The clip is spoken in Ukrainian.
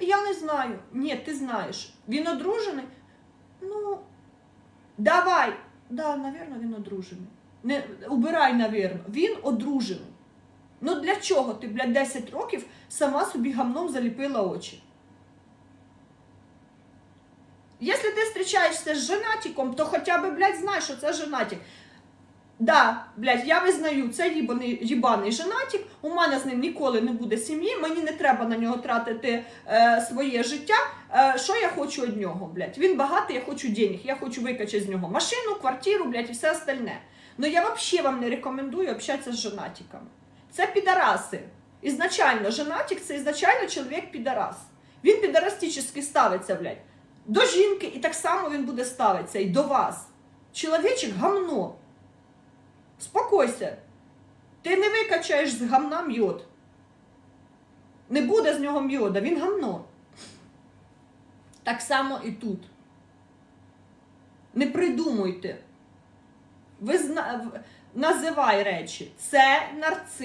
Я не знаю. Ні, ти знаєш. Він одружений? Ну, давай. Да, навірно, він одружений. Не, убирай, навірно. Він одружений. Ну для чого ти, блядь, 10 років сама собі гамном заліпила очі? Якщо ти зустрічаєшся з женатиком, то хоча б, блядь, знай, що це женатик. Да, блядь, я визнаю, це їбаний, їбаний женатик, у мене з ним ніколи не буде сім'ї, мені не треба на нього тратити е, своє життя. Е, що я хочу від нього, блядь? Він багатий, я хочу денег, я хочу викачати з нього машину, квартиру, блядь, і все остальне. Ну я взагалі вам не рекомендую общатися з женатиками. Це підараси. Ізначально, женатик це ізначально чоловік підарас. Він підарастично ставиться, блядь, до жінки, і так само він буде ставитися і до вас. Чоловічик гамно. Спокойся. Ти не викачаєш з гамна м'йод. Не буде з нього м'йода, він гамно. Так само і тут. Не придумуйте. Ви зна... називай речі. Це нарцис.